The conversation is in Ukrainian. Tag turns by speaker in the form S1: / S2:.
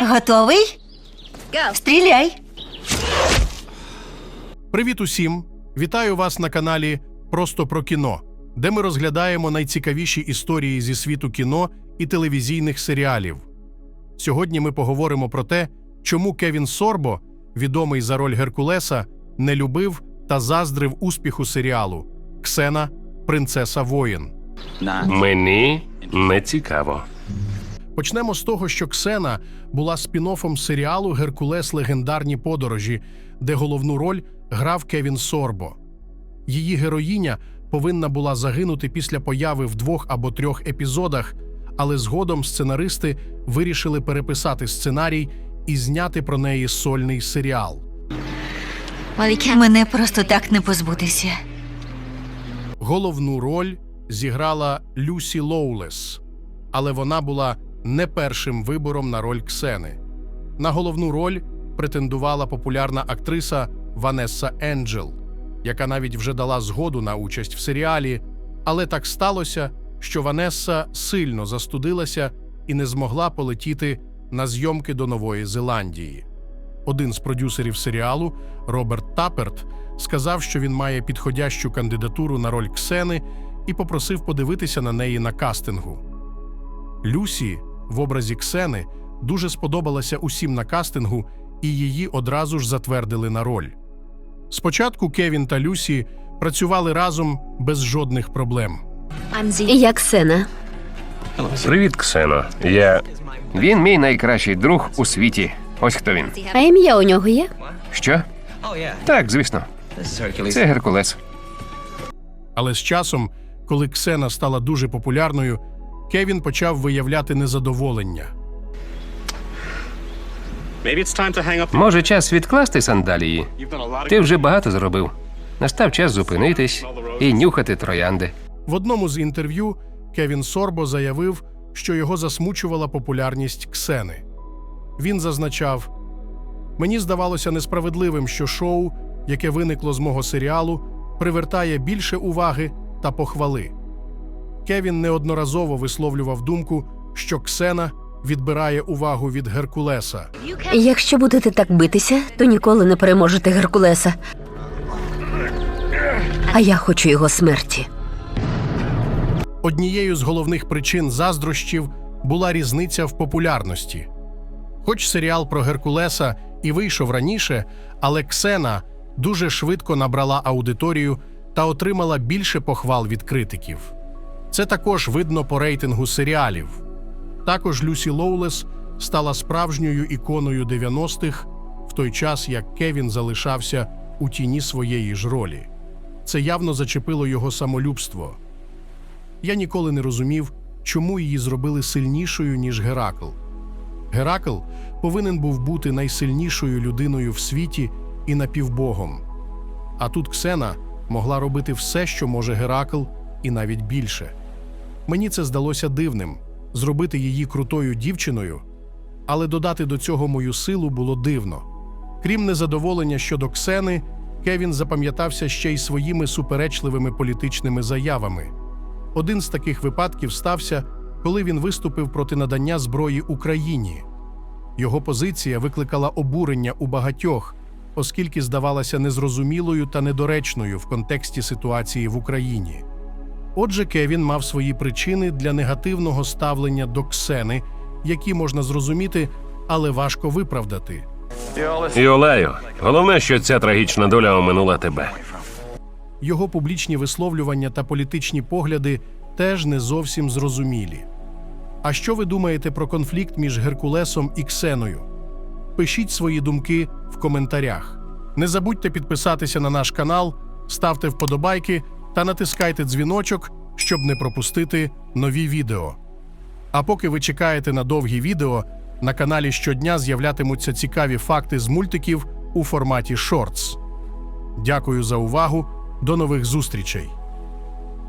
S1: Готовий? Стріляй.
S2: Привіт усім! Вітаю вас на каналі Просто про кіно, де ми розглядаємо найцікавіші історії зі світу кіно і телевізійних серіалів. Сьогодні ми поговоримо про те, чому Кевін Сорбо, відомий за роль Геркулеса, не любив та заздрив успіху серіалу Ксена, принцеса воїн.
S3: Мені не цікаво.
S2: Почнемо з того, що Ксена була спін-оффом серіалу Геркулес Легендарні подорожі, де головну роль грав Кевін Сорбо. Її героїня повинна була загинути після появи в двох або трьох епізодах, але згодом сценаристи вирішили переписати сценарій і зняти про неї сольний серіал.
S1: Мене просто так не позбутися.
S2: Головну роль зіграла Люсі Лоулес, але вона була не першим вибором на роль Ксени. На головну роль претендувала популярна актриса Ванесса Енджел, яка навіть вже дала згоду на участь в серіалі, але так сталося, що Ванесса сильно застудилася і не змогла полетіти на зйомки до Нової Зеландії. Один з продюсерів серіалу, Роберт Таперт, сказав, що він має підходящу кандидатуру на роль Ксени і попросив подивитися на неї на кастингу. Люсі в образі Ксени дуже сподобалася усім на кастингу, і її одразу ж затвердили на роль. Спочатку Кевін та Люсі працювали разом без жодних проблем.
S4: Я Ксена.
S3: Привіт, Ксено. Я. Він мій найкращий друг у світі. Ось хто він.
S4: А ім'я у нього є?
S3: Що? Так, звісно. Це Геркулес.
S2: Але з часом, коли Ксена стала дуже популярною, Кевін почав виявляти незадоволення.
S3: Може, час відкласти сандалії? Ти вже багато зробив. Настав час зупинитись і нюхати троянди.
S2: В одному з інтерв'ю Кевін Сорбо заявив, що його засмучувала популярність Ксени. Він зазначав: Мені здавалося несправедливим, що шоу, яке виникло з мого серіалу, привертає більше уваги та похвали. Кевін неодноразово висловлював думку, що Ксена відбирає увагу від Геркулеса.
S4: Якщо будете так битися, то ніколи не переможете Геркулеса. А я хочу його смерті.
S2: Однією з головних причин заздрощів була різниця в популярності. Хоч серіал про Геркулеса і вийшов раніше, але Ксена дуже швидко набрала аудиторію та отримала більше похвал від критиків. Це також видно по рейтингу серіалів. Також Люсі Лоулес стала справжньою іконою 90-х, в той час як Кевін залишався у тіні своєї ж ролі. Це явно зачепило його самолюбство. Я ніколи не розумів, чому її зробили сильнішою, ніж Геракл. Геракл повинен був бути найсильнішою людиною в світі і напівбогом. А тут Ксена могла робити все, що може Геракл, і навіть більше. Мені це здалося дивним зробити її крутою дівчиною, але додати до цього мою силу було дивно. Крім незадоволення щодо Ксени, Кевін запам'ятався ще й своїми суперечливими політичними заявами. Один з таких випадків стався, коли він виступив проти надання зброї Україні. Його позиція викликала обурення у багатьох, оскільки здавалася незрозумілою та недоречною в контексті ситуації в Україні. Отже, Кевін мав свої причини для негативного ставлення до Ксени, які можна зрозуміти, але важко виправдати.
S3: Іолаю, головне, що ця трагічна доля оминула тебе.
S2: Його публічні висловлювання та політичні погляди теж не зовсім зрозумілі. А що ви думаєте про конфлікт між Геркулесом і Ксеною? Пишіть свої думки в коментарях. Не забудьте підписатися на наш канал, ставте вподобайки та натискайте дзвіночок, щоб не пропустити нові відео. А поки ви чекаєте на довгі відео, на каналі щодня з'являтимуться цікаві факти з мультиків у форматі шортс. Дякую за увагу. До нових зустрічей!